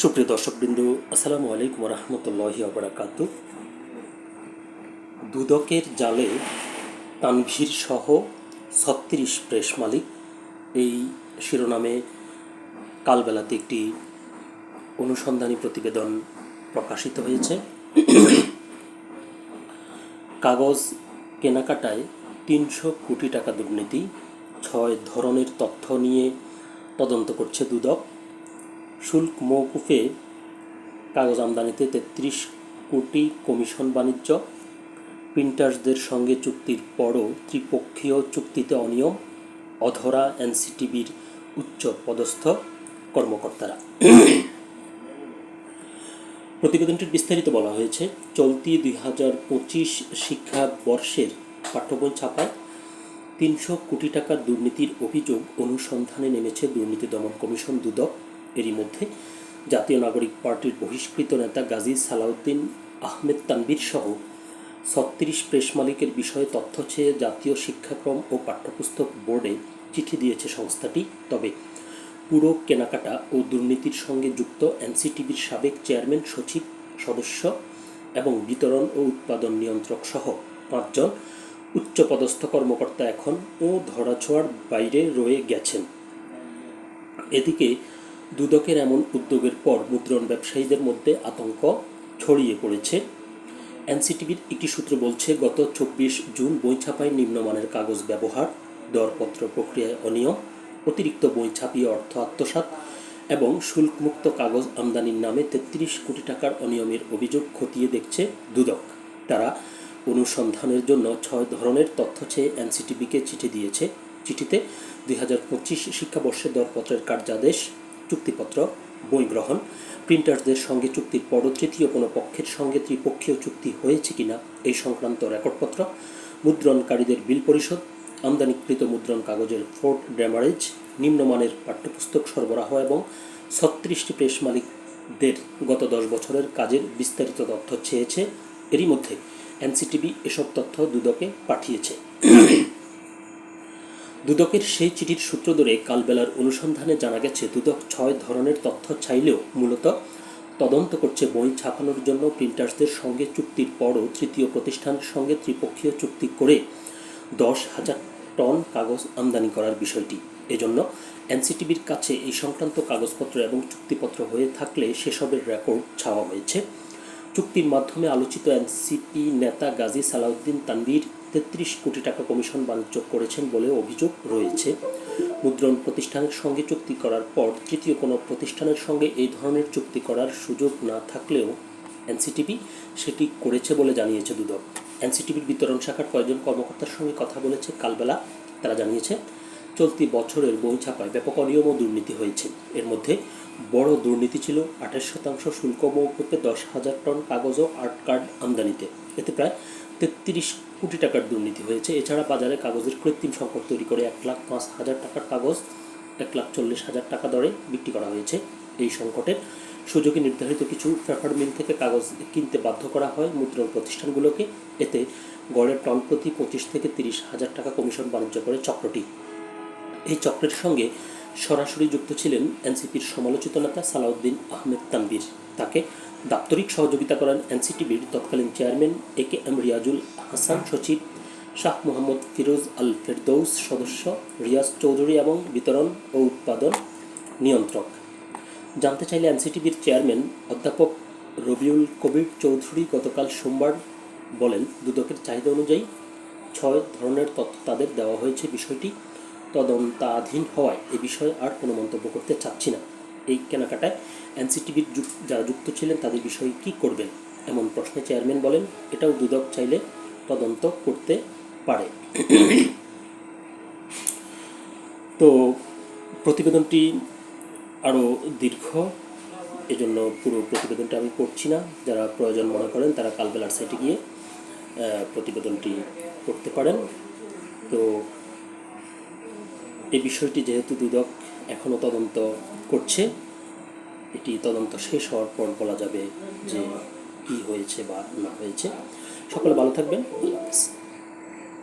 সুপ্রিয় দর্শকবৃন্দু, আসসালামু আলাইকুম রহমতুল্লাহি আবরাকাত দুদকের জালে তানভীর সহ ছত্রিশ প্রেস মালিক। এই শিরোনামে কালবেলাতে একটি অনুসন্ধানী প্রতিবেদন প্রকাশিত হয়েছে। কাগজ কেনাকাটায় তিনশো কোটি টাকা দুর্নীতি, ছয় ধরনের তথ্য নিয়ে তদন্ত করছে দুদক। শুল্ক মৌকুফে কাগজ আমদানিতে তেত্রিশ কোটি কমিশন বাণিজ্য। প্রিন্টার্সদের সঙ্গে চুক্তির পরও ত্রিপক্ষীয় চুক্তিতে অনিয়ম, অধরা এনসিটিভির উচ্চ পদস্থ কর্মকর্তারা। প্রতিবেদনটির বিস্তারিত বলা হয়েছে, চলতি দুই হাজার পঁচিশ শিক্ষাবর্ষের পাঠ্যবই ছাপায় তিনশো কোটি টাকার দুর্নীতির অভিযোগ অনুসন্ধানে নেমেছে দুর্নীতি দমন কমিশন দুদক। এরই মধ্যে জাতীয় নাগরিক পার্টির বহিষ্কৃত নেতা গাজী সালাউদ্দিন আহমেদ তানবির সহ ছত্রিশ প্রেস মালিকের বিষয়ে তথ্য চেয়ে জাতীয় শিক্ষাক্রম ও পাঠ্যপুস্তক বোর্ডে চিঠি দিয়েছে সংস্থাটি। তবে পুরো কেনাকাটা ও দুর্নীতির সঙ্গে যুক্ত এনসিটিভির সাবেক চেয়ারম্যান, সচিব, সদস্য এবং বিতরণ ও উৎপাদন নিয়ন্ত্রক সহ পাঁচজন উচ্চপদস্থ কর্মকর্তা এখন ও ধরাছোঁয়ার বাইরে রয়ে গেছেন। এদিকে দুদকের এমন উদ্যোগের পর মুদ্রণ ব্যবসায়ীদের মধ্যে আতঙ্ক ছড়িয়ে পড়েছে। এনসিটিভির একটি সূত্র বলছে, গত চব্বিশ জুন বই ছাপায় নিম্নমানের কাগজ ব্যবহার, দরপত্র প্রক্রিয়ায় অনিয়ম, অতিরিক্ত বই ছাপিয়ে অর্থ আত্মসাৎ এবং শুল্কমুক্ত কাগজ আমদানির নামে তেত্রিশ কোটি টাকার অনিয়মের অভিযোগ খতিয়ে দেখছে দুদক। তারা অনুসন্ধানের জন্য ছয় ধরনের তথ্য চেয়ে এনসিটিভিকে চিঠি দিয়েছে। চিঠিতে দুই হাজার পঁচিশ শিক্ষাবর্ষের দরপত্রের কার্যাদেশ চুক্তিপত্র, বই গ্রহণ প্রিন্টার্সদের সঙ্গে চুক্তির পরও তৃতীয় কোনো পক্ষের সঙ্গে ত্রিপক্ষীয় চুক্তি হয়েছে কিনা এই সংক্রান্ত রেকর্ডপত্র, মুদ্রণকারীদের বিল পরিশোধ, আমদানিকৃত মুদ্রণ কাগজের ফোর্ট ড্যামারেজ নিম্নমানের পাঠ্যপুস্তক সরবরাহ এবং ছত্রিশটি প্রেস মালিকদের গত দশ বছরের কাজের বিস্তারিত তথ্য চেয়েছে। এরই মধ্যে এনসিটিভি এসব তথ্য দুদকে পাঠিয়েছে। দুদকের সেই চিঠির সূত্র ধরে কালবেলার অনুসন্ধানে জানা গেছে, দুদক ছয় ধরনের তথ্য চাইলেও মূলত তদন্ত করছে বই ছাপানোর জন্য প্রিন্টার্সদের সঙ্গে চুক্তির পরও তৃতীয় প্রতিষ্ঠানের সঙ্গে ত্রিপক্ষীয় চুক্তি করে দশ হাজার টন কাগজ আমদানি করার বিষয়টি। এজন্য এনসিটিভির কাছে এই সংক্রান্ত কাগজপত্র এবং চুক্তিপত্র হয়ে থাকলে সেসবের রেকর্ড ছাওয়া হয়েছে। চুক্তির মাধ্যমে আলোচিত এনসিপি নেতা গাজী সালাউদ্দিন তানভীর তেত্রিশ কোটি টাকা কমিশন বাণিজ্য করেছেন বলে অভিযোগ রয়েছে। মুদ্রণ প্রতিষ্ঠানের সঙ্গে চুক্তি করার পর তৃতীয় কোনো প্রতিষ্ঠানের সঙ্গে এই ধরনের চুক্তি করার সুযোগ না থাকলেও এনসিটিভি সেটি করেছে বলে জানিয়েছে দুদক। এনসিটিভির বিতরণ শাখার কয়েকজন কর্মকর্তার সঙ্গে কথা বলেছে। কালবেলা তারা জানিয়েছে চলতি বছরের বই ছাপায় ব্যাপক অনিয়ম ও দুর্নীতি হয়েছে। এর মধ্যে বড় দুর্নীতি ছিল আঠাশ শতাংশ শুল্ক মৌকুফে দশ হাজার টন কাগজ ও আর্ট কার্ড আমদানিতে। এতে প্রায় তেত্রিশ কোটি টাকার দুর্নীতি হয়েছে। এছাড়া বাজারে কাগজের কৃত্রিম সংকট তৈরি করে এক লাখ পাঁচ হাজার টাকার কাগজ, এক লাখ চল্লিশ হাজার টাকা দরে বিক্রি করা হয়েছে। এই সংকটের সুযোগে নির্ধারিত কিছু পেপার মিল থেকে কাগজ কিনতে বাধ্য করা হয় মুদ্রণ প্রতিষ্ঠানগুলোকে। এতে গড়ের টন প্রতি পঁচিশ থেকে তিরিশ হাজার টাকা কমিশন বাণিজ্য করে চক্রটি। এই চক্রের সঙ্গে সরাসরি যুক্ত ছিলেন এনসিপির সমালোচিত নেতা সালাউদ্দিন আহমেদ তানবির তাকে দাপ্তরিক সহযোগিতা করেন এনসিটিভির তৎকালীন chairman A K M Riazul Hasan, সচিব শাহ মোহাম্মদ ফিরোজ আল ফেরদৌস, সদস্য রিয়াজ চৌধুরী এবং বিতরণ ও উৎপাদন নিয়ন্ত্রক। জানতে চাইলে এনসিটিভির চেয়ারম্যান অধ্যাপক রবিউল কবির চৌধুরী গতকাল সোমবার বলেন, দুদকের চাহিদা অনুযায়ী ছয় ধরনের তথ্য তাদের দেওয়া হয়েছে। বিষয়টি তদন্তাধীন হওয়ায় এ বিষয়ে আর কোনো মন্তব্য করতে চাচ্ছি না। এই কেনাকাটায় এনসিটিভির যারা যুক্ত ছিলেন তাদের বিষয়ে কী করবেন? এমন প্রশ্নে চেয়ারম্যান বলেন, এটাও দুদক চাইলে তদন্ত করতে পারে। তো প্রতিবেদনটি আরও দীর্ঘ, এজন্য পুরো প্রতিবেদনটা আমি পড়ছি না। যারা প্রয়োজন মনে করেন তারা কালবেলার সাইটে গিয়ে প্রতিবেদনটি করতে পারেন। তো এই বিষয়টি যেহেতু দুদক এখনও তদন্ত করছে, এটি তদন্ত শেষ হওয়ার পর বলা যাবে যে কী হয়েছে বা না হয়েছে। সকলে ভালো থাকবেন।